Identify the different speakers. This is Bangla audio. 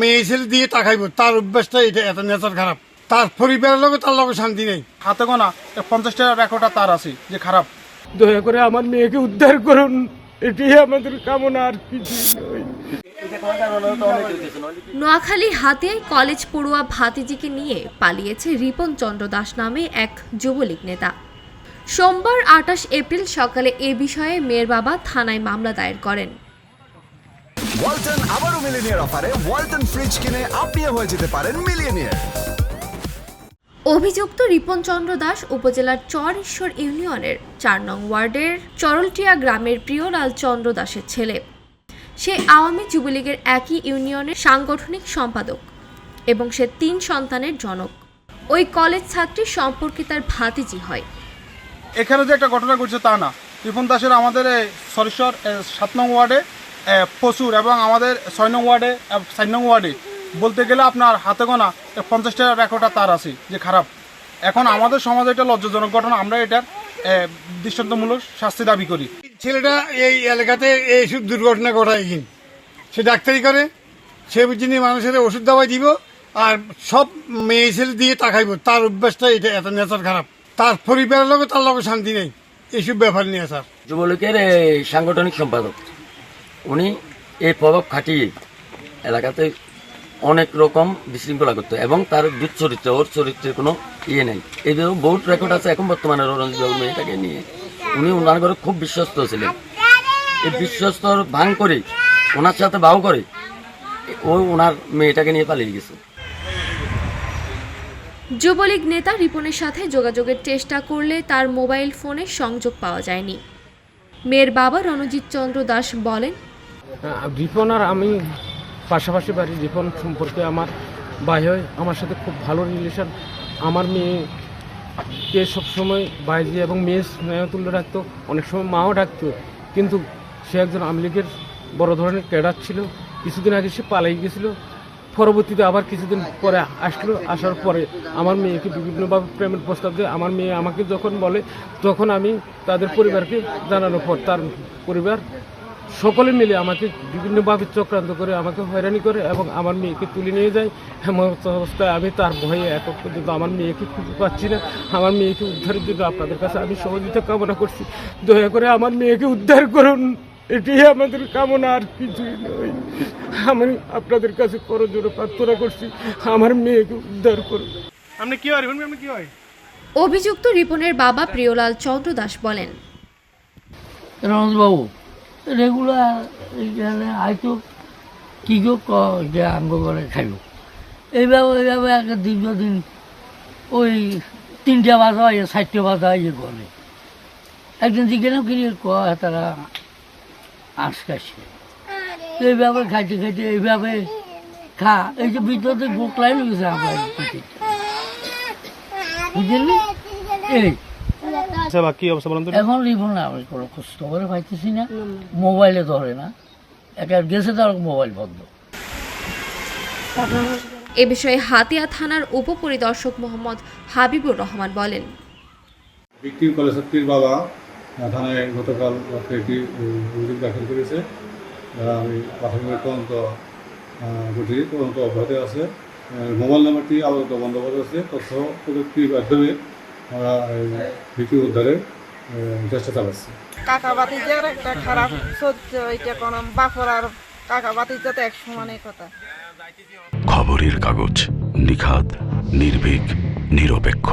Speaker 1: মেয়ে ছেলে দিয়ে তাকাইব তার অভ্যাসটা এটা এত নেচার খারাপ। তার পরিবারের লোক তার লোক শান্তি নেই।
Speaker 2: হাতে গোনা পঞ্চাশটা রেকর্ডটা তার আছে যে খারাপ।
Speaker 3: দয়া করে আমার মেয়েকে উদ্ধার করুন। এটাই আমাদের কামনা আর কিছু
Speaker 4: নোয়াখালী হাতিয়ায় কলেজ পড়ুয়া ভাতিজিকে নিয়ে পালিয়েছে রিপন চন্দ্র দাস নামে এক যুবলীগ নেতা। সোমবার আঠাশ এপ্রিল সকালে এ বিষয়ে মেয়ের বাবা থানায় মামলা দায়ের করেন।
Speaker 5: ওয়ালটন আবারও মিলিনিয়ার অফারে ওয়ালটন ফ্রিজ কিনে আপনিও হয়ে যেতে পারেন মিলিয়নিয়ার।
Speaker 4: অভিযুক্ত রিপন চন্দ্র দাস উপজেলার চর ঈশ্বর ইউনিয়নের চার নং ওয়ার্ডের চরলটিয়া গ্রামের প্রিয়লাল চন্দ্র দাসের ছেলে। সে আওয়ামী যুবলীগের একই ইউনিয়নের সাংগঠনিক সম্পাদক এবং সে তিন সন্তানের জনক। ওই কলেজ ছাত্রী সম্পর্কে তার ভাতিজি হয়।
Speaker 2: এখানে যে একটা ঘটনা ঘটছে তা না। রিপন দাসের আমাদের এ, সাত নং ওয়ার্ডে প্রচুর এবং আমাদের ছয় নং ওয়ার্ডে চার নং ওয়ার্ডে বলতে গেলে আপনার হাতে গোনা এ, পঞ্চাশটা রেকর্ডটা তার আছে যে খারাপ। এখন আমাদের সমাজে এটা লজ্জাজনক ঘটনা আমরা এটার দৃষ্টান্তমূলক শাস্তি দাবি করি।
Speaker 1: ছেলেটা এই এলাকাতে এই সব দুর্ঘটনা ঘটায় কিন সে ডাক্তারি করে সে বুঝিনি মানুষের ওষুধ দাওয়াই দিব আর সব মেয়ে ছেলে দিয়ে তাকাইব তার অভ্যাসটা এটা এত নেচার খারাপ। তার পরিবারের লোক তার লোক শান্তি নেই এইসব ব্যাপার নিয়ে স্যার।
Speaker 6: যুবলীগের সাংগঠনিক সম্পাদক। উনি এই প্রভাব খাটিয়ে এলাকাতে অনেক রকম বিশৃঙ্খলা করতো এবং তার দুচ্চরিত্র ওর চরিত্রের কোনো ইয়ে নেই। এই যে বহুত রেকর্ড আছে এখন বর্তমানে রঞ্জিত বাবু মেয়েটাকে নিয়ে। উনি ওনার ঘরে খুব বিশ্বস্ত ছিলেন। এই বিশ্বস্ত ভাঙ করে, ওনার সাথে বাহু করে, ও ওনার মেয়েটাকে নিয়ে পালিয়ে গেছে।
Speaker 4: যুবলীগ নেতা রিপনের সাথে যোগাযোগের চেষ্টা করলে তার মোবাইল ফোনে সংযোগ পাওয়া যায়নি। মেয়ের বাবা রণজিৎ চন্দ্র দাস বলেন
Speaker 3: রিপন আর আমি পাশাপাশি বাড়ি। রিপন সম্পর্কে আমার ভাই হয়, আমার সাথে খুব ভালো রিলেশন আমার মেয়েকে সবসময় বাইজি এবং মেয়ে স্নেহ তুলে রাখতো, অনেক সময় মাও ডাকতো। কিন্তু সে একজন আওয়ামী লীগের বড় ধরনের ক্যাডার ছিল। কিছুদিন আগে সে পালাই গেছিল। পরবর্তীতে আবার কিছুদিন পরে আসলো। আসার পরে আমার মেয়েকে বিভিন্নভাবে প্রেমের প্রস্তাব দেয়। আমার মেয়ে আমাকে যখন বলে, তখন আমি তাদের পরিবারকে জানানোর পর তার পরিবার সকলে মিলে আমাকে বিভিন্নভাবে চক্রান্ত করে আমাকে হয়রানি করে এবং আমার মেয়েকে তুলে নিয়ে যায়। এমন অবস্থায় আমি তার ভয়ে এখন পর্যন্ত আমার মেয়েকে খুঁজে পাচ্ছি না। আমার মেয়েকে উদ্ধারের জন্য আপনাদের কাছে আমি সহযোগিতা কামনা করছি। দয়া করে আমার মেয়েকে উদ্ধার করুন। এটাই আমাদের কামনা আর কিছুই নয়। আমি আপনাদের কাছে করজোরে প্রার্থনা করছি আমার মেয়েকে উদ্ধার করুন।
Speaker 2: আপনি কি হয় আপনি কি হয়?
Speaker 4: অভিযুক্ত রিপনের বাবা প্রিয়লাল চন্দ্র দাস বলেন।
Speaker 7: রমেশবাবু রেগুলার এইখানে হয়তো কী কেউ ক যে আঙ্গ করে খাইব। এইভাবে এইভাবে একটা দীর্ঘদিন ওই তিনটা বাজা হয়, চারটে বাজা হয় করে একদিন জিজ্ঞাসা করি ক তারা আঁসকাছে এইভাবে খাইতে খাইতে, এইভাবে খা। এই যে ভিতরে গোকলাই লেগেছে আমার। বুঝলি এই।
Speaker 2: আচ্ছা বা কি অবস্থা বলেন তো
Speaker 7: এখন লিভ না আমি কোনো কষ্ট করে পাইতেছি না। মোবাইলে ধরে না। একা গেছে তার মোবাইল বন্ধ।
Speaker 4: এ বিষয়ে হাতিয়া থানার উপপরিদর্শক মোহাম্মদ হাবিবুর রহমান বলেন।
Speaker 8: ভিক্টিম কলেজ বাবা থানায় গতকাল রাত্রে একটি অভিযোগ দাখিল করেছে। আমি প্রাথমিক তদন্ত করি তদন্ত অব্যাহত আছে। মোবাইল নাম্বারটি আপাতত বন্ধ করা আছে তথ্য প্রযুক্তির মাধ্যমে আমরা ভিক্টিম উদ্ধারে চেষ্টা চালাচ্ছি।
Speaker 9: কাকা বাতিজার একটা খারাপ সহ্য এটা কোন বাপর আর কাকা বাতিজা তো এক সমানের কথা।
Speaker 10: খবরের কাগজ নিখাদ নির্ভীক নিরপেক্ষ।